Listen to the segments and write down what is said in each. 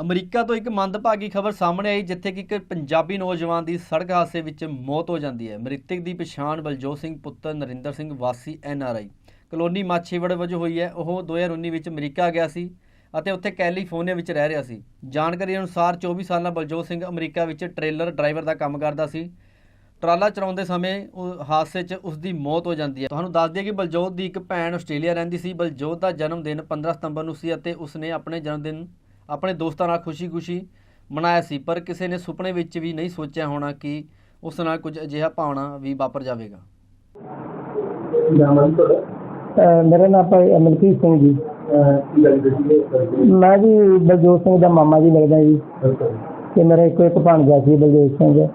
America ਤੋਂ ਇੱਕ ਮੰਦਭਾਗੀ ਖਬਰ ਸਾਹਮਣੇ ਆਈ, ਜਿੱਥੇ ਕਿ ਇੱਕ ਪੰਜਾਬੀ ਨੌਜਵਾਨ ਦੀ ਸੜਕ ਹਾਦਸੇ ਵਿੱਚ ਮੌਤ ਹੋ ਜਾਂਦੀ ਹੈ। ਮ੍ਰਿਤਕ ਦੀ ਪਛਾਣ ਬਲਜੋਤ ਸਿੰਘ, ਪੁੱਤਰ ਨਰਿੰਦਰ ਸਿੰਘ, ਵਾਸੀ ਐਨ ਆਰ ਆਈ। ਕਲੋਨੀ ਮਾਛੀਵੜ ਵਜੋਂ ਹੋਈ ਹੈ। ਉਹ 2019 ਵਿੱਚ ਅਮਰੀਕਾ ਗਿਆ ਸੀ ਅਤੇ ਉੱਥੇ ਕੈਲੀਫੋਰਨੀਆ ਵਿੱਚ ਰਹਿ ਰਿਹਾ ਸੀ। ਜਾਣਕਾਰੀ ਅਨੁਸਾਰ 24 ਸਾਲਾ ਬਲਜੋਤ ਸਿੰਘ ਅਮਰੀਕਾ ਵਿੱਚ ਟ੍ਰੇਲਰ ਡਰਾਈਵਰ ਦਾ ਕੰਮ ਕਰਦਾ ਸੀ। ਟਰਾਲਾ ਚਲਾਉਂਦੇ ਸਮੇਂ ਉਹ ਹਾਦਸੇ 'ਚ ਉਸ ਦੀ ਮੌਤ ਹੋ ਜਾਂਦੀ ਹੈ। ਤੁਹਾਨੂੰ ਦੱਸ ਦਈਏ ਕਿ ਬਲਜੋਤ ਦੀ ਇੱਕ ਭੈਣ ਆਸਟ੍ਰੇਲੀਆ ਰਹਿੰਦੀ ਸੀ। ਬਲਜੋਤ ਦਾ ਜਨਮ ਦਿਨ 15 ਸਤੰਬਰ ਨੂੰ ਸੀ ਅਤੇ ਉਸਨੇ ਆਪਣੇ ਜਨਮ ਦਿਨ ਆਪਣੇ ਦੋਸਤਾਂ ਨਾਲ ਖੁਸ਼ੀ-ਖੁਸ਼ੀ ਮਨਾਇਆ ਸੀ ਪਰ ਕਿਸੇ ਨੇ ਸੁਪਨੇ ਵਿੱਚ ਵੀ ਨਹੀਂ ਸੋਚਿਆ ਹੋਣਾ ਕਿ ਉਸ ਨਾਲ ਕੁਝ ਅਜਿਹਾ ਭਾਵਨਾ ਵੀ ਵਾਪਰ ਜਾਵੇਗਾ। ਮੇਰਾ ਨਾਮ ਭਾਈ ਅਮਨਪ੍ਰੀਤ ਸਿੰਘ ਜੀ। ਮੈਂ ਜੀ ਬਲਜੋਤ ਸਿੰਘ ਦਾ ਮਾਮਾ ਜੀ ਲੱਗਦਾ ਜੀ। ਤੇ ਮੇਰਾ ਇੱਕੋ ਇੱਕ ਭਾਣਜਾ ਸੀ ਬਲਜੋਤ ਸਿੰਘ। ਜੀ।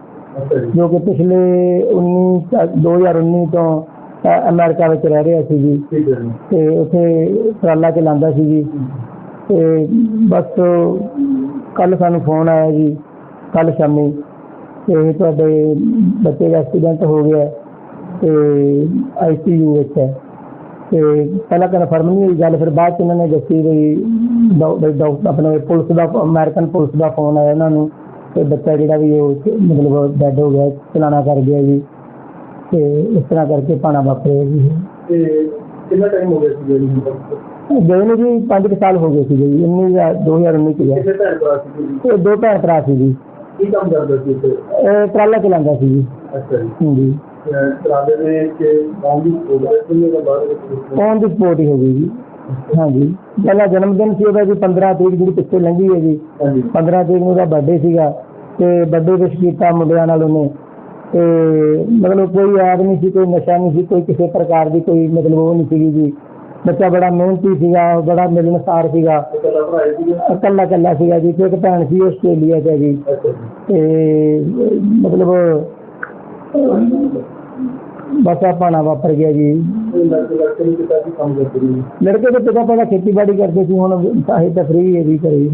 ਕਿ ਪਿਛਲੇ 19 ਚ- 2019 ਤੋਂ ਅਮਰੀਕਾ ਵਿੱਚ ਰਹਿ ਰਿਹਾ ਸੀ ਜੀ। ਤੇ ਉੱਥੇ ਟਰਾਲਾ ਚਲਾਉਂਦਾ ਸੀ ਜੀ। ਤੇ ਬਸ ਕੱਲ ਸਾਨੂੰ ਫੋਨ ਆਇਆ ਜੀ ਕੱਲ ਸ਼ਾਮੀ। ਤੇ ਤੁਹਾਡੇ ਬੱਚੇ ਦਾ ਐਕਸੀਡੈਂਟ ਹੋ ਗਿਆ ਤੇ ਆਈਸੀਯੂ ਵਿੱਚ ਹੈ। ਤੇ ਪਹਿਲਾਂ ਕਨਫਰਮ ਨਹੀਂ ਹੋਈ ਗੱਲ, ਫਿਰ ਬਾਅਦ ਚ ਇਹਨਾਂ ਨੇ ਦੱਸੀ ਵੀ ਡਾਕ- ਵੀ ਆਪਣੇ ਪੁਲਿਸ ਦਾ ਅਮਰੀਕਨ ਪੁਲਿਸ ਦਾ ਫੋਨ ਆਇਆ ਇਹਨਾਂ ਨੂੰ ਤੇ ਬੱਚਾ ਜਿਹੜਾ ਵੀ ਉਹ ਮਤਲਬ ਡੈਡ ਹੋ ਗਿਆ, ਚਲਾਣਾ ਕਰ ਗਿਆ ਜੀ। ਤੇ ਇਸ ਤਰ੍ਹਾਂ ਕਰਕੇ ਪਾਣਾ ਵਾਪਰਿਆ ਜੀ। ਤੇ ਕਿੰਨਾ ਟਾਈਮ ਹੋ ਗਿਆ ਸੀ ਜਿਹੜੀ ਤੱਕ ਗਏ ਨੂੰ ਜੀ 5 ਸਾਲ ਹੋ ਗਏ ਸੀ ਜੀ 19 ਜਾਂ 2019 ਚ ਜੀ? ਇਹ ਦੋ ਭੈਣ ਭਰਾ ਸੀ ਜੀ। ਕੀ ਕੰਮ ਕਰਦਾ ਸੀ ਇਹ ਟਰਾਲਾ ਚਲਾਉਂਦਾ ਸੀ ਜੀ। ਅੱਛਾ ਜੀ। ਅਹ ਟਰਾਲੇ ਦੇ ਸਪੋਰਟ ਹੀ? ਗਈ ਜੀ। ਹਾਂਜੀ। ਪਹਿਲਾ ਜਨਮ ਦਿਨ ਸੀ ਉਹਦਾ ਜੀ 15 ਤਰੀਕ ਜਿਹੜੀ ਪਿੱਛੇ ਲੰਘੀ ਹੈ ਜੀ। ਹਾਂਜੀ। 15 ਤਰੀਕ ਨੂੰ ਉਹਦਾ ਬਰਥਡੇ ਸੀਗਾ। ਤੇ ਬਰਥਡੇ ਵਿਸ਼ ਕੀਤਾ ਮੁੰਡਿਆਂ ਨਾਲ ਉਹਨੇ। ਤੇ ਮਤਲਬ ਕੋਈ ਯਾਦ ਨਹੀਂ ਸੀ ਕੋਈ ਨਸ਼ਾ ਨਹੀਂ ਸੀ ਕੋਈ ਕਿਸੇ ਪ੍ਰਕਾਰ ਦੀ ਕੋਈ ਮਤਲਬ ਉਹ ਨਹੀਂ ਸੀਗੀ ਜੀ। ਬੱਚਾ ਬੜਾ ਮਿਹਨਤੀ ਸੀਗਾ ਬੜਾ ਮਿਲਣਸਾਰ ਸੀਗਾ। ਇਕੱਲਾ ਹੀ ਇਕੱਲਾ ਸੀਗਾ ਜੀ ਤੇ ਇੱਕ ਭੈਣ ਸੀ ਆਸਟ੍ਰੇਲੀਆ 'ਚ ਜੀ। ਤੇ ਮਤਲਬ ਬਸ ਆ ਪਾਣਾ ਵਾਪਰ ਗਿਆ ਜੀ। ਲੜਕੇ ਦੇ ਪਿਤਾ ਪਹਿਲਾਂ ਖੇਤੀਬਾੜੀ ਕਰਦੇ ਸੀ ਹੁਣ ਸਾਹੇ ਤਫਰੀ ਹੈ ਵੀ ਕਰੇ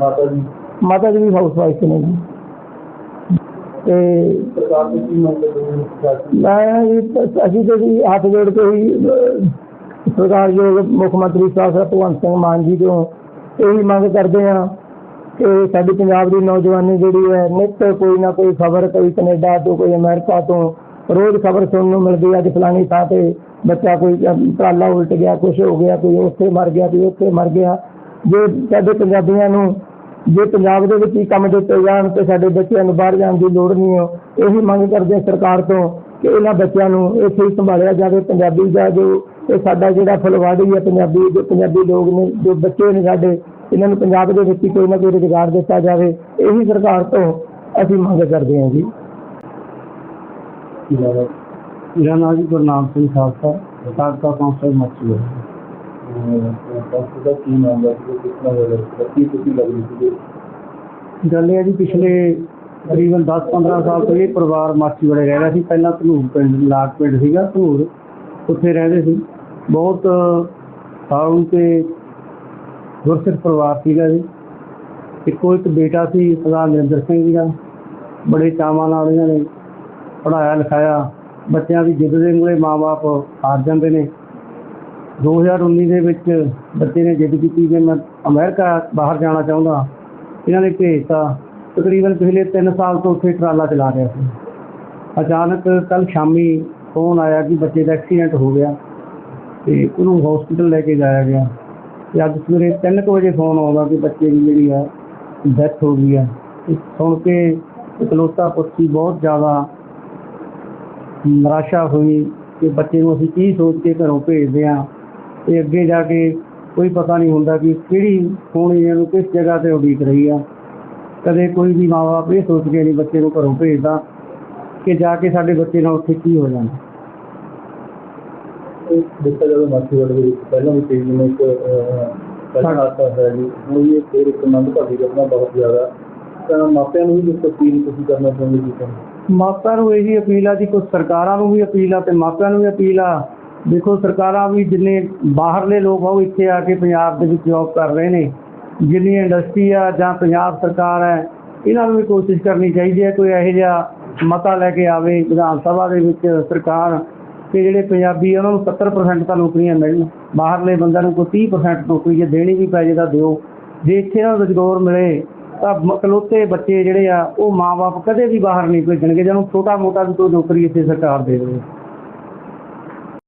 ਮਾਤਾ ਜੀ। ਮਾਤਾ ਜੀ ਵੀ ਹਾਊਸ ਵਾਈਫ ਨੇ ਜੀ। ਤੇ ਸਰਕਾਰ ਦੀ ਕੀ ਮੰਗ ਕਰਦੇ ਨੇ ਸਰਕਾਰ ਦੀ? ਮੈਂ ਜੀ- ਅਸੀਂ ਤੇ ਜੀ ਹੱਥ ਜੋੜ ਕੇ ਹੀ ਅਹ, ਸਰਕਾਰਯੋਗ ਮੁੱਖ ਮੰਤਰੀ ਸਾਹਿਬ ਸਰ ਭਗਵੰਤ ਸਿੰਘ ਮਾਨ ਜੀ ਤੋਂ ਇਹੀ ਮੰਗ ਕਰਦੇ ਹਾਂ ਕਿ ਸਾਡੀ ਪੰਜਾਬ ਦੀ ਨੌਜਵਾਨੀ ਜਿਹੜੀ ਹੈ ਨਿੱਤ ਕੋਈ ਨਾ ਕੋਈ ਖਬਰ ਕੋਈ ਕੈਨੇਡਾ ਤੋਂ ਕੋਈ ਅਮਰੀਕਾ ਤੋਂ ਰੋਜ਼ ਖਬਰ ਸੁਣਨ ਨੂੰ ਮਿਲਦੀ ਹੈ ਅੱਜ ਫਲਾਣੀ ਥਾਂ ਤੇ ਬੱਚਾ ਕੋਈ ਟਰਾਲਾ ਉਲਟ ਗਿਆ ਕੁਝ ਹੋ ਗਿਆ ਕੋਈ ਉੱਥੇ ਮਰ ਗਿਆ ਕੋਈ ਉੱਥੇ ਮਰ ਗਿਆ ਜੇ ਸਾਡੇ ਪੰਜਾਬੀਆਂ ਨੂੰ ਜੇ ਪੰਜਾਬ ਦੇ ਵਿੱਚ ਹੀ ਕੰਮ ਦਿੱਤੇ ਜਾਣ ਤੇ ਸਾਡੇ ਬੱਚਿਆਂ ਨੂੰ ਬਾਹਰ ਜਾਣ ਦੀ ਲੋੜ ਨਹੀਂ ਹੈ, ਇਹੀ ਮੰਗ ਕਰਦੇ ਸਰਕਾਰ ਤੋਂ ਕਿ ਇਹਨਾਂ ਬੱਚਿਆਂ ਨੂੰ ਇੱਥੇ ਹੀ ਸੰਭਾਲਿਆ ਜਾਵੇ, ਪੰਜਾਬੀ ਦਾ ਜੋ ਇਹ ਸਾਡਾ ਜਿਹੜਾ ਫੁਲਵਾੜੀ ਹੈ, ਪੰਜਾਬੀ ਜੋ ਪੰਜਾਬੀ ਲੋਕ ਨੇ, ਜੋ ਬੱਚੇ ਨੇ ਸਾਡੇ, ਇਹਨਾਂ ਨੂੰ ਪੰਜਾਬ ਦੇ ਵਿੱਚ ਕੋਈ ਨਾ ਕੋਈ ਰੁਜ਼ਗਾਰ ਦਿੱਤਾ ਜਾਵੇ, ਇਹੀ ਸਰਕਾਰ ਤੋਂ ਅਸੀਂ ਮੰਗ ਕਰਦੇ ਹਾਂ ਜੀ। ਮੇਰਾ ਨਾਮ ਗੁਰਨਾਮ ਸਿੰਘ ਖਾਲਸਾ, ਸਾਬਕਾ ਕੌਂਸਲਰ ਮੱਛੀ। ਸੰਸਥਾ ਦਾ ਕੀ ਨਾਮ ਹੈ ਕਿਸ ਤਰ੍ਹਾਂ ਦਾ ਕੀ ਤੁਸੀਂ ਲੱਗਦੀ ਸੀ ਗੱਲ ਇਹ ਹੈ ਜੀ ਪਿਛਲੇ ਤਕਰੀਬਨ 10-15 ਸਾਲ ਤੋਂ ਇਹ ਪਰਿਵਾਰ ਮਾਛੀਵਾੜੇ ਰਹਿ ਰਿਹਾ ਸੀ। ਪਹਿਲਾਂ ਧਨੂਰ ਪਿੰਡ, ਲਾਟ ਪਿੰਡ ਸੀਗਾ ਧਨੂਰ। ਉੱਥੇ ਰਹਿੰਦੇ ਸੀ। ਬਹੁਤ ਸਾਰੂ ਤੇ ਗੁਰਸਿੱਖ ਪਰਿਵਾਰ ਸੀਗਾ ਜੀ। ਇੱਕੋ ਇੱਕ ਬੇਟਾ ਸੀ, ਸਰਦਾਰ ਨਰਿੰਦਰ ਸਿੰਘ ਜੀ ਦਾ। ਬੜੇ ਚਾਵਾਂ ਨਾਲ ਇਹਨਾਂ ਨੇ ਪੜਾਇਆ ਲਿਖਾਇਆ। ਬੱਚਿਆਂ ਦੀ ਜਿੱਦ ਦੇ ਮੂਹਰੇ ਮਾਪੇ ਹਾਰ ਜਾਂਦੇ ਨੇ। 2019 ਦੇ ਵਿੱਚ ਬੱਚੇ ਨੇ ਜਿੱਦ ਕੀਤੀ ਕਿ ਮੈਂ ਅਮਰੀਕਾ ਬਾਹਰ ਜਾਣਾ ਚਾਹੁੰਦਾ। ਇਹਨਾਂ ਨੇ ਭੇਜਤਾ। ਤਕਰੀਬਨ ਪਿਛਲੇ 3 ਸਾਲ ਤੋਂ ਉੱਥੇ ਟਰਾਲਾ ਚਲਾ ਰਿਹਾ ਸੀ। ਅਚਾਨਕ ਕੱਲ ਸ਼ਾਮੀ ਫੋਨ ਆਇਆ ਕਿ ਬੱਚੇ ਦਾ ਐਕਸੀਡੈਂਟ ਹੋ ਗਿਆ ਤੇ ਉਹਨੂੰ ਹਸਪੀਟਲ ਲੈ ਕੇ ਜਾਇਆ ਗਿਆ। ਤੇ ਅੱਜ ਸਵੇਰੇ 3 ਵਜੇ ਫੋਨ ਆਉਂਦਾ ਕਿ ਬੱਚੇ ਦੀ ਜਿਹੜੀ ਆ ਡੈਥ ਹੋ ਗਈ ਹੈ ਸੁਣ ਕੇ ਇਕਲੌਤਾ ਪੁੱਤੀ ਬਹੁਤ ਜ਼ਿਆਦਾ ਨਿਰਾਸ਼ਾ ਹੋਈ ਕਿ ਬੱਚੇ ਨੂੰ ਅਸੀਂ ਕੀ ਸੋਚ ਕੇ ਘਰੋਂ ਭੇਜਦੇ ਹਾਂ। ਤੇ ਅੱਗੇ ਜਾ ਕੇ ਕੋਈ ਪਤਾ ਨਹੀਂ ਹੁੰਦਾ ਕਿ ਕਿਹੜੀ ਹੋਣੀ ਇਹਨੂੰ ਕਿਸ ਜਗ੍ਹਾ ਤੇ ਉਡੀਕ ਰਹੀ ਆ। ਕਦੇ ਕੋਈ ਵੀ ਮਾਂ-ਬਾਪ ਇਹ ਸੋਚ ਕੇ ਨਹੀਂ ਬੱਚੇ ਨੂੰ ਘਰੋਂ ਭੇਜਦਾ ਕਿ ਜਾ ਕੇ ਸਾਡੇ ਬੱਚੇ ਨਾਲ ਉੱਥੇ ਕੀ ਹੋ ਜਾਣਾ। ਇਹ ਦੇਖਿਆ ਜਾਵੇ ਮਾਛੀਵਾੜੇ ਦੇ ਵਿੱਚ ਪਹਿਲਾਂ ਵੀ ਕਈ ਜਿਵੇਂ ਇੱਕ ਅਹ, ਪਹਿਲਾਂ ਹਾਦਸਾ ਹੋਇਆ ਜੀ ਹੁਣ ਵੀ ਇਹ ਫਿਰ ਇੱਕ ਮੰਦ ਭਾਗੀ ਘਟਨਾ ਬਹੁਤ ਜ਼ਿਆਦਾ। ਤਾਂ ਮਾਪਿਆਂ ਨੂੰ ਵੀ ਕੁਝ ਅਪੀਲ ਤੁਸੀਂ ਕਰਨਾ ਚਾਹੁੰਦੇ ਜੀ? ਤੁਹਾਨੂੰ ਮਾਪਿਆਂ ਨੂੰ ਇਹੀ ਅਪੀਲ ਆ ਜੀ ਕੁਝ ਸਰਕਾਰਾਂ ਨੂੰ ਵੀ ਅਪੀਲ ਆ ਤੇ ਮਾਪਿਆਂ ਨੂੰ ਵੀ ਅਪੀਲ ਆ। ਦੇਖੋ ਸਰਕਾਰਾਂ ਵੀ ਜਿੰਨੇ ਬਾਹਰਲੇ ਲੋਕ ਆ, ਉਹ ਇੱਥੇ ਆ ਕੇ ਪੰਜਾਬ ਦੇ ਵਿੱਚ ਜੌਬ ਕਰ ਰਹੇ ਨੇ। ਜਿੰਨੀ ਇੰਡਸਟਰੀ ਆ ਜਾਂ ਪੰਜਾਬ ਸਰਕਾਰ ਹੈ, ਇਹਨਾਂ ਨੂੰ ਵੀ ਕੋਸ਼ਿਸ਼ ਕਰਨੀ ਚਾਹੀਦੀ ਹੈ ਕੋਈ ਇਹੋ ਜਿਹਾ ਮਤਾ ਲੈ ਕੇ ਆਵੇ ਵਿਧਾਨ ਸਭਾ ਦੇ ਵਿੱਚ ਸਰਕਾਰ ਕਿ ਜਿਹੜੇ ਪੰਜਾਬੀ ਆ, ਉਹਨਾਂ ਨੂੰ 70% ਤਾਂ ਨੌਕਰੀਆਂ ਮਿਲਣ ਬਾਹਰਲੇ ਬੰਦਿਆਂ ਨੂੰ ਕੋਈ 30% ਨੌਕਰੀ ਜੇ ਦੇਣੀ ਵੀ ਪੈ ਜੇ ਤਾਂ ਦਿਓ। ਜੇ ਇੱਥੇ ਨਾ ਰੁਜ਼ਗਾਰ ਮਿਲੇ, ਤਾਂ ਮ- ਬੱਚੇ ਜਿਹੜੇ ਆ, ਉਹ ਮਾਪੇ ਕਦੇ ਵੀ ਬਾਹਰ ਨਹੀਂ ਭੇਜਣਗੇ ਜਦੋਂ ਛੋਟਾ ਮੋਟਾ ਵੀ ਕੋਈ ਨੌਕਰੀ ਇੱਥੇ ਸਰਕਾਰ ਦੇ ਦੇਵੇ।